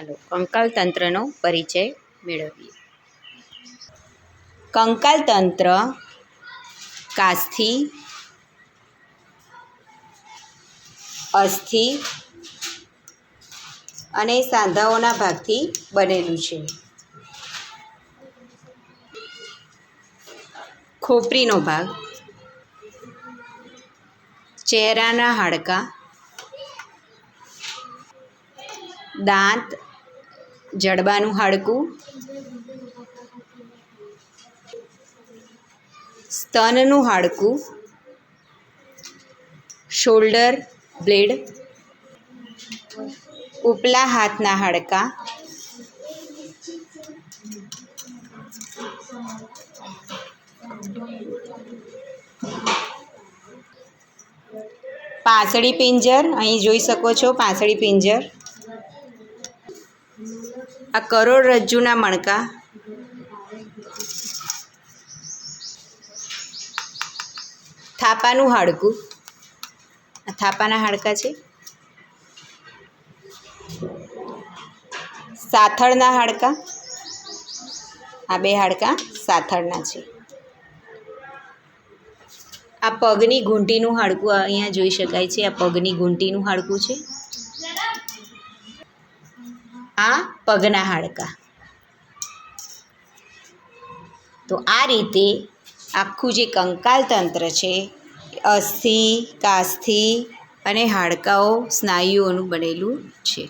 ચાલો કંકાલ તંત્રનો પરિચય મેળવીએ. કંકાલ તંત્ર કાસ્થિ, અસ્થિ અને સાંધાઓના ભાગથી બનેલું છે. ખોપરીનો ભાગ, ચહેરાના હાડકાં, દાંત જડબાનું હાડકું. સ્તનનું હાડકું. Shoulder blade. ઉપલા હાથના હાડકાં. પાંસળી પિંજર, અહીં જોઈ શકો છો પાસળી પિંજર. આ કરોડરજ્જુના મણકા. થાપાનું હાડકું. આ થાપાના હાડકા છે. સાથળના હાડકા. આ બે હાડકા સાથળના છે. આ પગની ઘૂંટીનું હાડકું અહીંયા જોઈ શકાય છે. આ પગની ઘૂંટીનું હાડકું છે. આ પગના હાડકાં. તો આ રીતે આખું જે કંકાલ તંત્ર છે અસ્થિ, કાસ્થિ અને હાડકાઓ, સ્નાયુઓનું બનેલું છે.